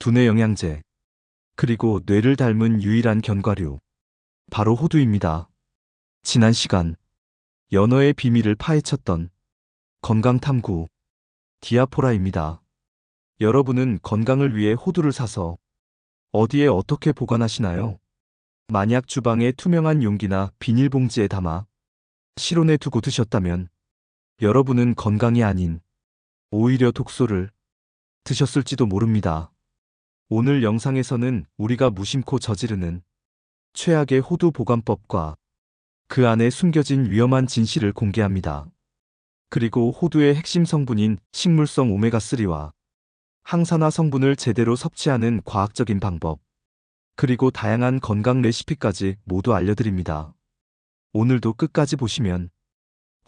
두뇌 영양제, 그리고 뇌를 닮은 유일한 견과류. 바로 호두입니다. 지난 시간, 연어의 비밀을 파헤쳤던 건강탐구 디아포라입니다. 여러분은 건강을 위해 호두를 사서 어디에 어떻게 보관하시나요? 만약 주방에 투명한 용기나 비닐봉지에 담아 실온에 두고 드셨다면 여러분은 건강이 아닌 오히려 독소를 드셨을지도 모릅니다. 오늘 영상에서는 우리가 무심코 저지르는 최악의 호두 보관법과 그 안에 숨겨진 위험한 진실을 공개합니다. 그리고 호두의 핵심 성분인 식물성 오메가3와 항산화 성분을 제대로 섭취하는 과학적인 방법, 그리고 다양한 건강 레시피까지 모두 알려드립니다. 오늘도 끝까지 보시면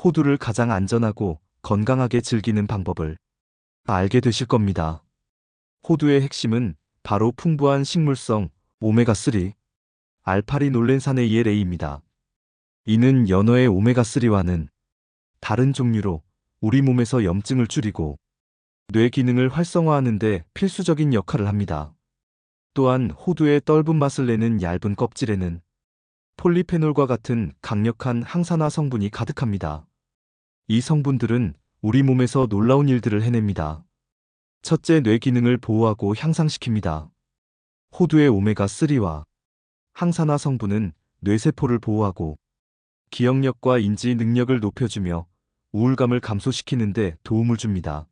호두를 가장 안전하고 건강하게 즐기는 방법을 알게 되실 겁니다. 호두의 핵심은 바로 풍부한 식물성 오메가3, 알파리놀렌산의 ELA입니다. 이는 연어의 오메가3와는 다른 종류로 우리 몸에서 염증을 줄이고 뇌 기능을 활성화하는 데 필수적인 역할을 합니다. 또한 호두의 떫은 맛을 내는 얇은 껍질에는 폴리페놀과 같은 강력한 항산화 성분이 가득합니다. 이 성분들은 우리 몸에서 놀라운 일들을 해냅니다. 첫째 뇌 기능을 보호하고 향상시킵니다. 호두의 오메가3와 항산화 성분은 뇌세포를 보호하고 기억력과 인지 능력을 높여주며 우울감을 감소시키는데 도움을 줍니다.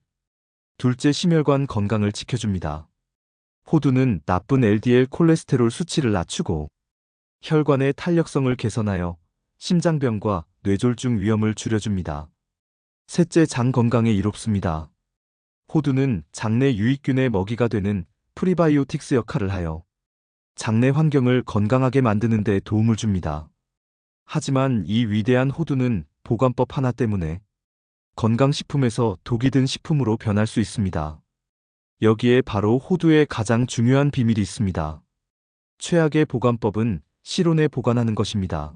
둘째 심혈관 건강을 지켜줍니다. 호두는 나쁜 LDL 콜레스테롤 수치를 낮추고 혈관의 탄력성을 개선하여 심장병과 뇌졸중 위험을 줄여줍니다. 셋째 장 건강에 이롭습니다. 호두는 장내 유익균의 먹이가 되는 프리바이오틱스 역할을 하여 장내 환경을 건강하게 만드는 데 도움을 줍니다. 하지만 이 위대한 호두는 보관법 하나 때문에 건강식품에서 독이 든 식품으로 변할 수 있습니다. 여기에 바로 호두의 가장 중요한 비밀이 있습니다. 최악의 보관법은 실온에 보관하는 것입니다.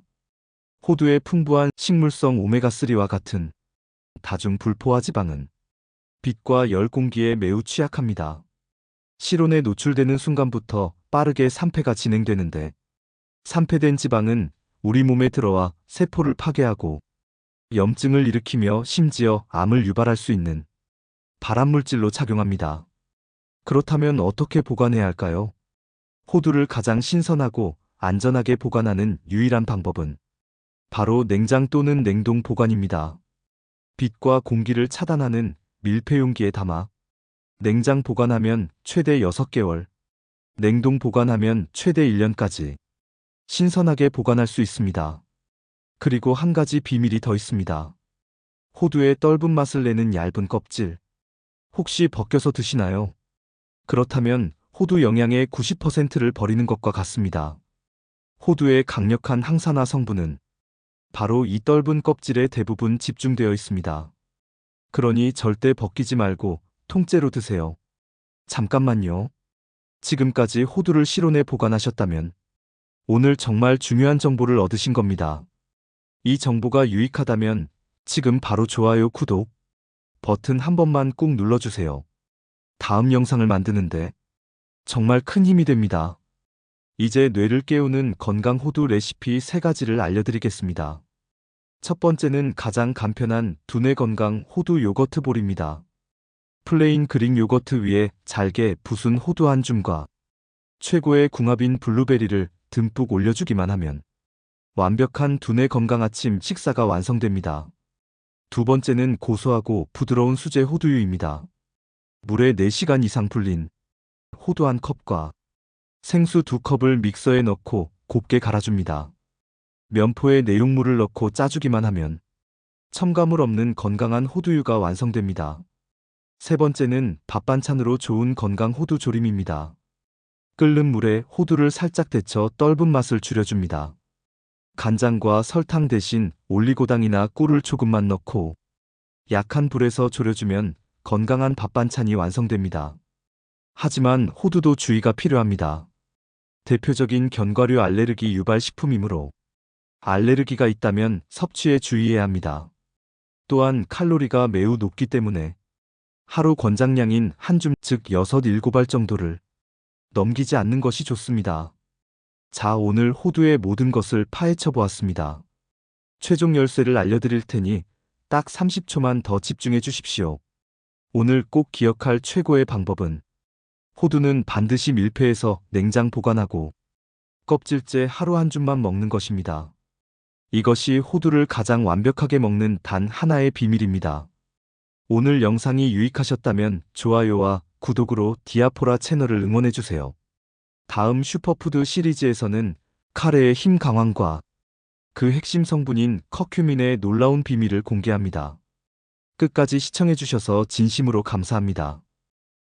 호두의 풍부한 식물성 오메가3와 같은 다중 불포화 지방은 빛과 열 공기에 매우 취약합니다. 실온에 노출되는 순간부터 빠르게 산패가 진행되는데 산패된 지방은 우리 몸에 들어와 세포를 파괴하고 염증을 일으키며 심지어 암을 유발할 수 있는 발암물질로 작용합니다. 그렇다면 어떻게 보관해야 할까요? 호두를 가장 신선하고 안전하게 보관하는 유일한 방법은 바로 냉장 또는 냉동 보관입니다. 빛과 공기를 차단하는 밀폐 용기에 담아 냉장 보관하면 최대 6개월, 냉동 보관하면 최대 1년까지 신선하게 보관할 수 있습니다. 그리고 한 가지 비밀이 더 있습니다. 호두의 떫은 맛을 내는 얇은 껍질. 혹시 벗겨서 드시나요? 그렇다면 호두 영양의 90%를 버리는 것과 같습니다. 호두의 강력한 항산화 성분은 바로 이 떫은 껍질에 대부분 집중되어 있습니다. 그러니 절대 벗기지 말고 통째로 드세요. 잠깐만요. 지금까지 호두를 실온에 보관하셨다면 오늘 정말 중요한 정보를 얻으신 겁니다. 이 정보가 유익하다면 지금 바로 좋아요, 구독 버튼 한 번만 꾹 눌러주세요. 다음 영상을 만드는데 정말 큰 힘이 됩니다. 이제 뇌를 깨우는 건강 호두 레시피 3가지를 알려드리겠습니다. 첫 번째는 가장 간편한 두뇌 건강 호두 요거트 볼입니다. 플레인 그릭 요거트 위에 잘게 부순 호두 한 줌과 최고의 궁합인 블루베리를 듬뿍 올려주기만 하면 완벽한 두뇌 건강 아침 식사가 완성됩니다. 두 번째는 고소하고 부드러운 수제 호두유입니다. 물에 4시간 이상 불린 호두 한 컵과 생수 두 컵을 믹서에 넣고 곱게 갈아줍니다. 면포에 내용물을 넣고 짜주기만 하면 첨가물 없는 건강한 호두유가 완성됩니다. 세 번째는 밥 반찬으로 좋은 건강 호두 조림입니다. 끓는 물에 호두를 살짝 데쳐 떫은 맛을 줄여줍니다. 간장과 설탕 대신 올리고당이나 꿀을 조금만 넣고 약한 불에서 졸여주면 건강한 밥 반찬이 완성됩니다. 하지만 호두도 주의가 필요합니다. 대표적인 견과류 알레르기 유발 식품이므로 알레르기가 있다면 섭취에 주의해야 합니다. 또한 칼로리가 매우 높기 때문에 하루 권장량인 한 줌, 즉 6, 7알 정도를 넘기지 않는 것이 좋습니다. 자, 오늘 호두의 모든 것을 파헤쳐 보았습니다. 최종 열쇠를 알려드릴 테니 딱 30초만 더 집중해 주십시오. 오늘 꼭 기억할 최고의 방법은 호두는 반드시 밀폐해서 냉장 보관하고 껍질째 하루 한 줌만 먹는 것입니다. 이것이 호두를 가장 완벽하게 먹는 단 하나의 비밀입니다. 오늘 영상이 유익하셨다면 좋아요와 구독으로 디아포라 채널을 응원해주세요. 다음 슈퍼푸드 시리즈에서는 카레의 힘 강화과 그 핵심 성분인 커큐민의 놀라운 비밀을 공개합니다. 끝까지 시청해주셔서 진심으로 감사합니다.